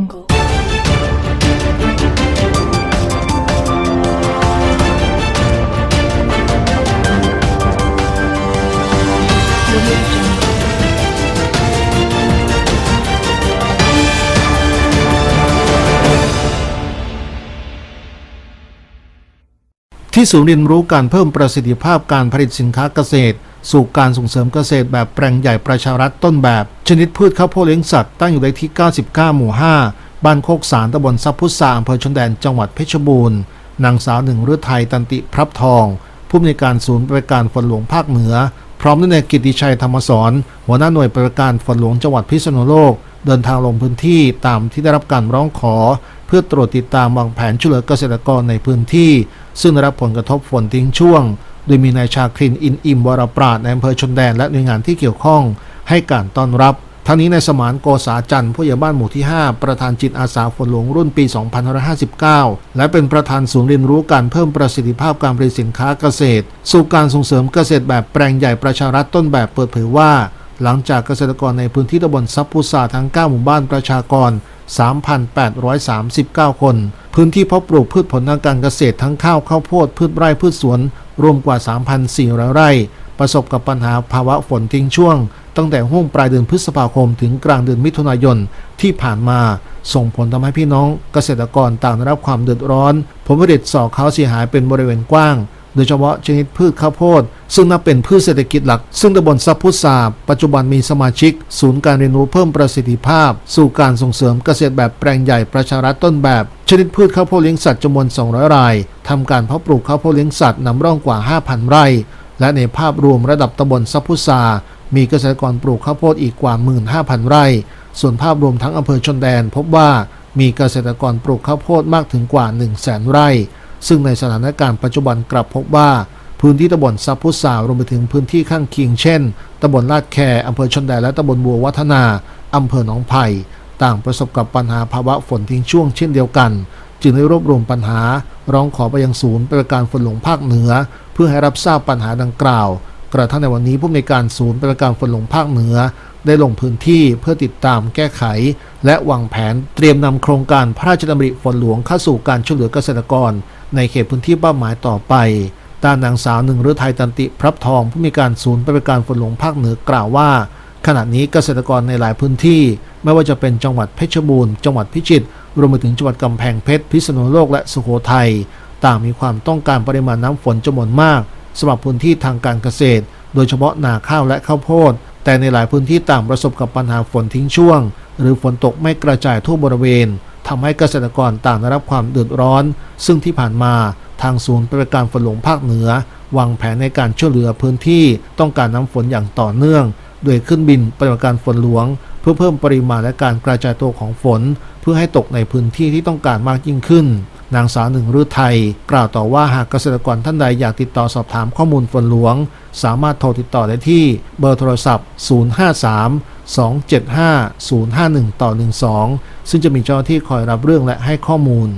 jungle. Jungle. ที่ศูนย์เรียนรู้การเพิ่มประสิทธิภาพการผลิตสินค้าเกษตร สู่การส่งเสริมเกษตรแบบแปลงใหญ่ประชารัฐต้นแบบ ชนิดพืชข้าวโพดเลี้ยงสัตว์ตั้งอยู่เลขที่ 99 หมู่ 5 บ้านโคกสารตำบลซับพุทราอำเภอชนแดนจังหวัดเพชรบูรณ์นางสาวหนึ่งฤทัยตันติพรับทอง ผู้อำนวยการศูนย์บริการฝนหลวงภาคเหนือ พร้อมด้วยนายกิติชัยธรรมสอนหัวหน้าหน่วยบริการฝนหลวงจังหวัดพิษณุโลก เดินทางลงพื้นที่ตามที่ได้รับการร้องขอ เพื่อตรวจติดตามวางแผนช่วยเหลือเกษตรกรในพื้นที่ ซึ่งได้รับผลกระทบฝนทิ้งช่วง โดยมีนายชาครินอินอิมวรปราดในอำเภอชนแดนและหน่วยงานที่เกี่ยวข้อง ให้การต้อนรับทั้งนี้ในายสมานโกษาจันทร์ผู้ใหญ่บ้านหมู่ที่ 5 ประธานจิตอาสาฝนหลวงรุ่นปี 2559 และเป็นประธานศูนย์เรียนรู้การเพิ่มประสิทธิภาพการผลิตสินค้าเกษตร สู่การส่งเสริมเกษตรแบบแปลงใหญ่ประชารัฐต้นแบบเปิดเผยว่า หลังจากเกษตรกรในพื้นที่ตำบลซับพุทราทั้ง 9 หมู่บ้านประชากร 3,839 คน พื้นที่เพาะปลูกพืชผลทางการเกษตรทั้งข้าวข้าวโพดพืชไร่พืชสวน รวมกว่า 3,400 ไร่ ประสบกับปัญหาภาวะฝนทิ้งช่วง ตั้งแต่ห่วงปลายเดือนพฤษภาคมถึงกลางเดือนมิถุนายนที่ผ่านมา ส่งผลทำให้พี่น้องเกษตรกรต่างได้รับความเดือดร้อน ผลผลิตสอกเขาเสียหายเป็นบริเวณกว้าง โดยเฉพาะชนิดพืชข้าวโพด ซึ่งนับเป็นพืชเศรษฐกิจหลัก ซึ่งตำบลซับพุทราปัจจุบันมีสมาชิก ศูนย์การเรียนรู้เพิ่มประสิทธิภาพ สู่การส่งเสริมเกษตรแบบแปลงใหญ่ประชารัฐต้นแบบ ชนิดพืชข้าวโพดเลี้ยงสัตว์จำนวน 200 รายทำการเพาะปลูกข้าวโพดเลี้ยงสัตว์นำร่องกว่า 5,000 ไร่ และในภาพรวมระดับตำบลซับพุทรามีเกษตรกรปลูกข้าวโพดอีกกว่า 15,000 ไร่ ส่วนภาพรวมทั้งอำเภอชนแดนพบว่ามีเกษตรกรปลูกข้าวโพดมากถึงกว่า 100,000 ไร่ ซึ่งในสถานการณ์ปัจจุบันกลับพบว่า พื้นที่ตำบลซับพุทรารวมไปถึงพื้นที่ข้างเคียงเช่นตำบลลาดแคอำเภอชนแดนและตำบลบัววัฒนาอำเภอหนองไผ่ต่างประสบกับปัญหาภาวะฝนทิ้งช่วงเช่นเดียวกัน จึงได้รวบรวมปัญหา ร้องขอไปยังศูนย์บริการฝนหลวงภาคเหนือ เพื่อให้รับทราบปัญหาดังกล่าว กระทั่งในวันนี้ผู้ในการศูนย์บริการฝนหลวงภาคเหนือ ได้ลงพื้นที่เพื่อติดตามแก้ไข และวางแผนเตรียมนำโครงการพระราชดำริฝนหลวงเข้าสู่การช่วยเหลือเกษตรกร ในเขตพื้นที่เป้าหมายต่อไป ด้านนางสาวหนึ่งฤทัยตันติพรับทองผู้มีการศูนย์บริการฝนหลวงภาคเหนือกล่าวว่า ขณะนี้เกษตรกรในหลายพื้นที่ ไม่ว่าจะเป็นจังหวัดเพชรบูรณ์จังหวัดพิจิตรรวมไปถึงจังหวัดกำแพงเพชรพิษณุโลกและสุโขทัยต่างมีความต้องการปริมาณน้ำฝนจำนวนมากสำหรับพื้นที่ทางการเกษตร โดยเฉพาะนาข้าวและข้าวโพดแต่ในหลายพื้นที่ต่างประสบกับปัญหาฝนทิ้งช่วง หรือฝนตกไม่กระจายทั่วบริเวณ ทำให้เกษตรกรต่างได้รับความเดือดร้อน ซึ่งที่ผ่านมาทางศูนย์บริการฝนหลวงภาคเหนือ วางแผนในการช่วยเหลือพื้นที่ต้องการน้ำฝนอย่างต่อเนื่อง โดยขึ้นบินปฏิบัติการฝนหลวง เพื่อเพิ่มปริมาณและการกระจายตัวของฝน เพื่อให้ตกในพื้นที่ที่ต้องการมากยิ่งขึ้น นางสาวหนึ่งฤทัยกล่าวต่อว่าหากเกษตรกรท่านใดอยากติดต่อสอบถามข้อมูลฝนหลวง สามารถโทรติดต่อได้ที่เบอร์โทรศัพท์ 053 275 051 ต่อ 12 ซึ่งจะมีเจ้าหน้าที่คอยรับเรื่องและให้ข้อมูล